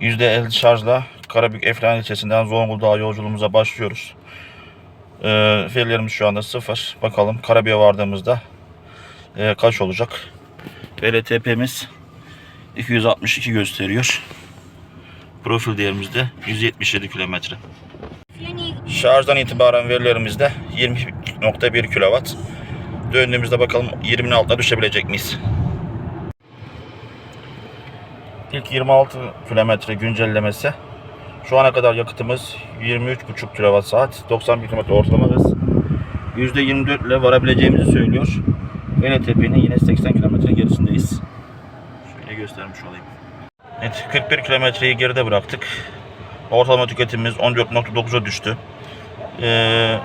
%50 şarjla Karabük Eflan ilçesinden Zonguldak'a yolculuğumuza başlıyoruz. Ee, verilerimiz şu anda sıfır. Bakalım Karabük'e vardığımızda e, kaç olacak? VLTP'miz 262 gösteriyor. Profil değerimiz de 177 kilometre. Şarjdan itibaren verilerimizde 20.1 kW. Döndüğümüzde bakalım 20'nin altına düşebilecek miyiz? İlk 26 kilometre güncellemesi. Şu ana kadar yakıtımız 23,5 kWh saat, 91 km ortalama hız. %24 ile varabileceğimizi söylüyor. Venetepe'nin yine 80 km gerisindeyiz. Şöyle göstermiş olayım. Evet, 41 kilometreyi geride bıraktık. Ortalama tüketimimiz 14.9'a düştü. Ee,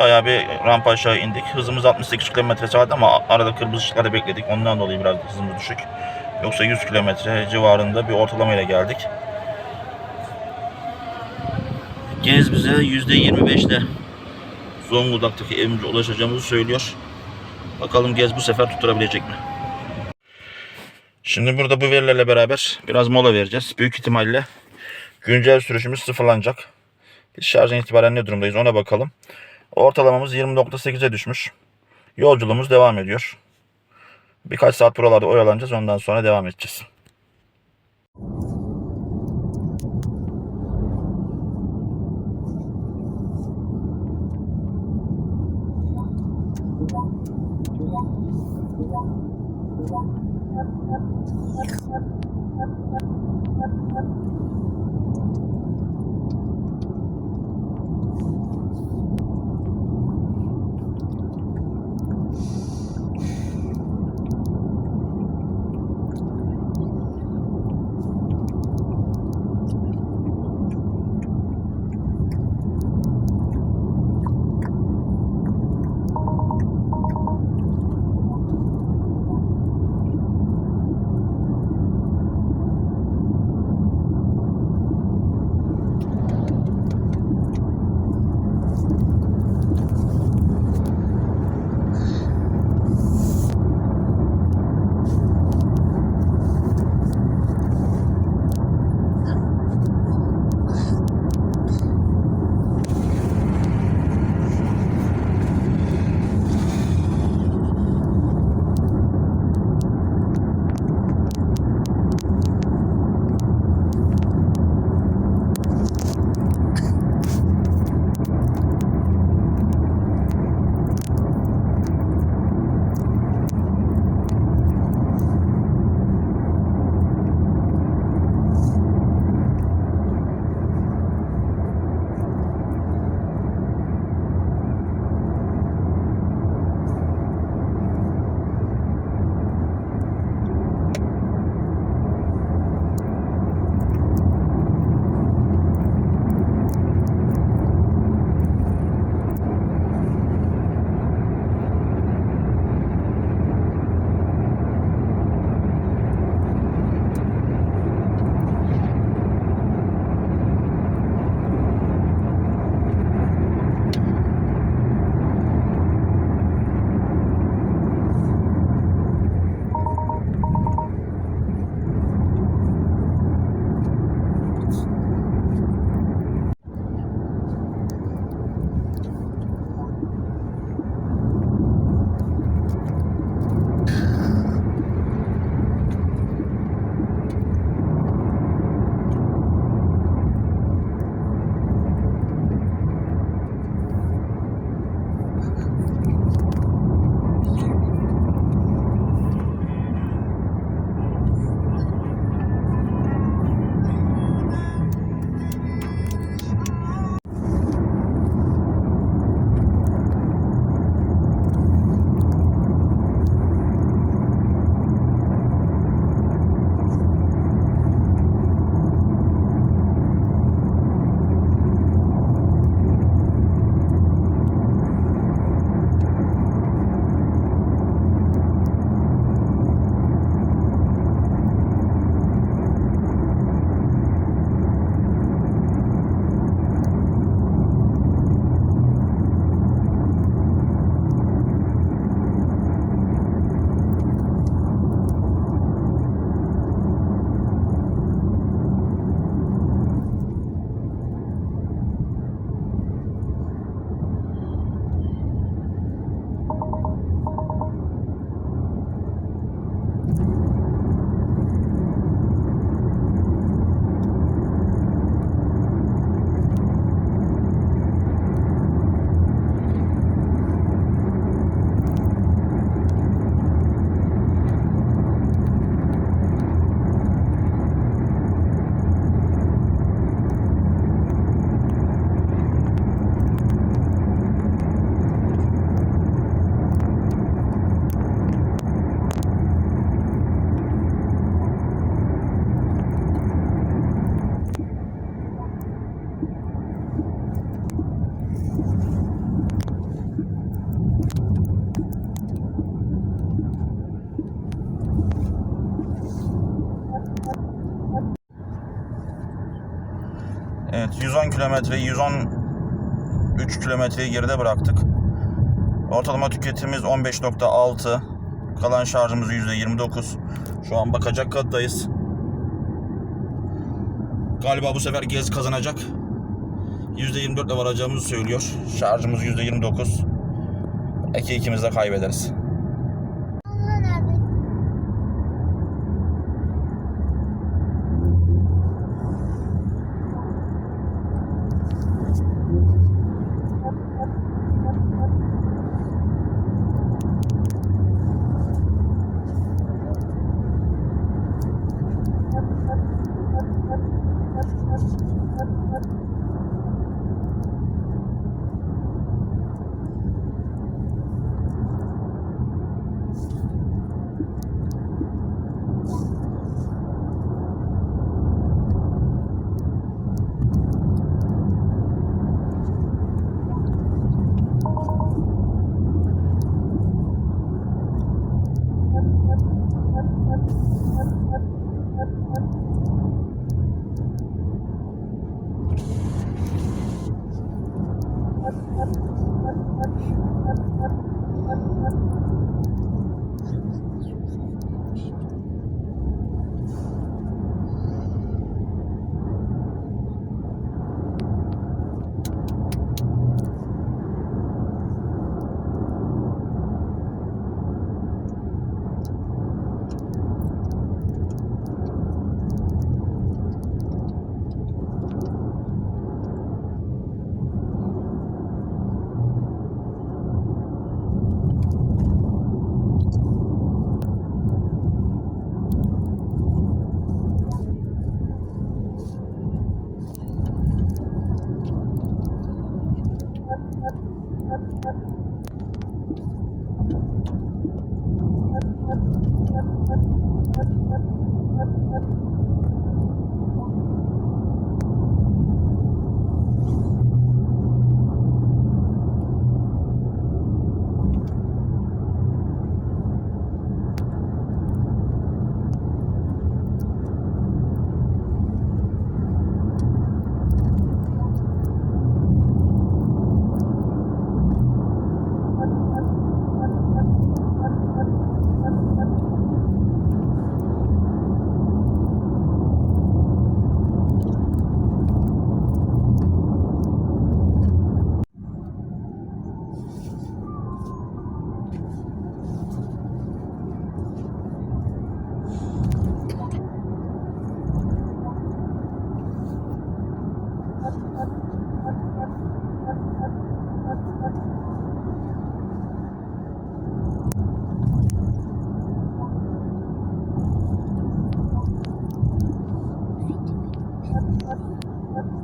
bayağı bir rampa aşağı indik. Hızımız 68 km saat ama arada kırmızı ışıklarda bekledik. Ondan dolayı biraz hızımız düşük. Yoksa 100 km civarında bir ortalamayla geldik. Gez bize %25 ile Zonguldak'taki evimize ulaşacağımızı söylüyor. Bakalım Gez bu sefer tutturabilecek mi? Şimdi burada bu verilerle beraber biraz mola vereceğiz. Büyük ihtimalle güncel sürüşümüz sıfırlanacak. Biz şarjdan itibaren ne durumdayız ona bakalım. Ortalamamız 20.8'e düşmüş. Yolculuğumuz devam ediyor. Birkaç saat buralarda oyalanacağız. Ondan sonra devam edeceğiz. Evet 110 kilometreyi 113 kilometreyi geride bıraktık. Ortalama tüketimimiz 15.6. Kalan şarjımız %29. Şu an bakacak kaddayız. Galiba bu sefer Gez kazanacak. %24 ile varacağımızı söylüyor. Şarjımız %29. Belki ikimiz de kaybederiz. Thank you.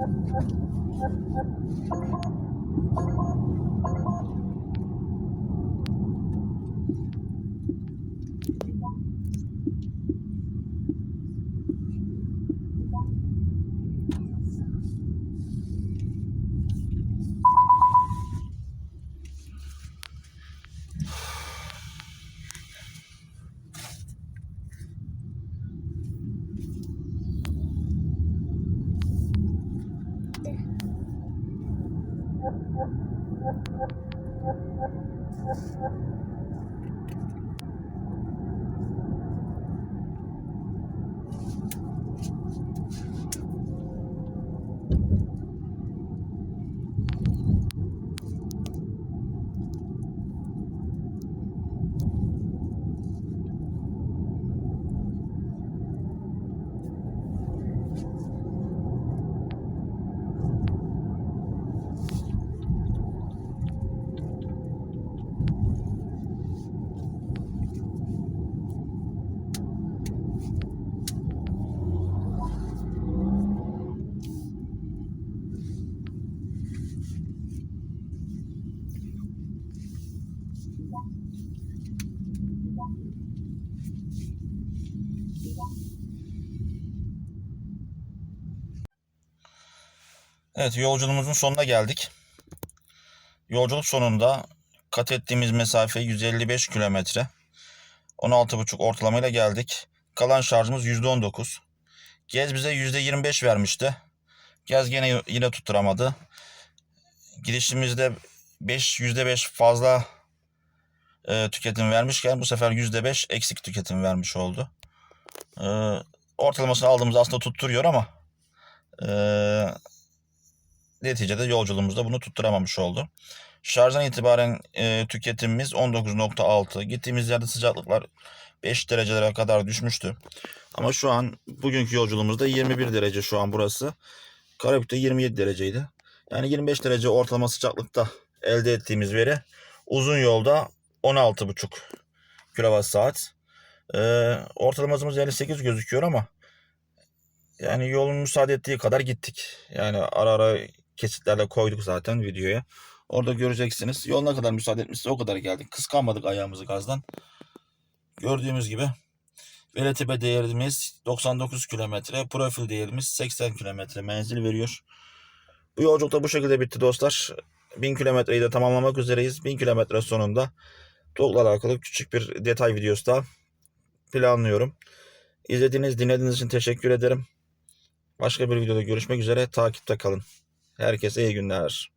Thank you. Evet yolculuğumuzun sonuna geldik. Yolculuk sonunda kat ettiğimiz mesafe 155 kilometre. 16,5 ortalamayla geldik. Kalan şarjımız %19. Gez bize %25 vermişti. Gez gene yine tutturamadı. Girişimizde 5 %5 fazla e, tüketim vermişken bu sefer %5 eksik tüketim vermiş oldu. E, ortalamasını aldığımız aslında tutturuyor ama e, neticede yolculuğumuzda bunu tutturamamış oldu. Şarjdan itibaren e, tüketimimiz 19.6. Gittiğimiz yerde sıcaklıklar 5 derecelere kadar düşmüştü. Ama şu an bugünkü yolculuğumuzda 21 derece şu an burası. Karabük'te 27 dereceydi. Yani 25 derece ortalama sıcaklıkta elde ettiğimiz veri uzun yolda 16,5 kWh saat. Ee, ortalamasımız 58 gözüküyor ama yani yolun müsaade ettiği kadar gittik. Yani ara ara kesitlerle koyduk zaten videoya. Orada göreceksiniz. Yol ne kadar müsaade etmişse o kadar geldik. Kıskanmadık ayağımızı gazdan. Gördüğümüz gibi VLTP değerimiz 99 kilometre, profil değerimiz 80 kilometre menzil veriyor. Bu yolculuk da bu şekilde bitti dostlar. 1000 kilometreyi de tamamlamak üzereyiz. 1000 kilometre sonunda TOG'la alakalı küçük bir detay videosu da planlıyorum. İzlediğiniz, dinlediğiniz için teşekkür ederim. Başka bir videoda görüşmek üzere. Takipte kalın. Herkese iyi günler.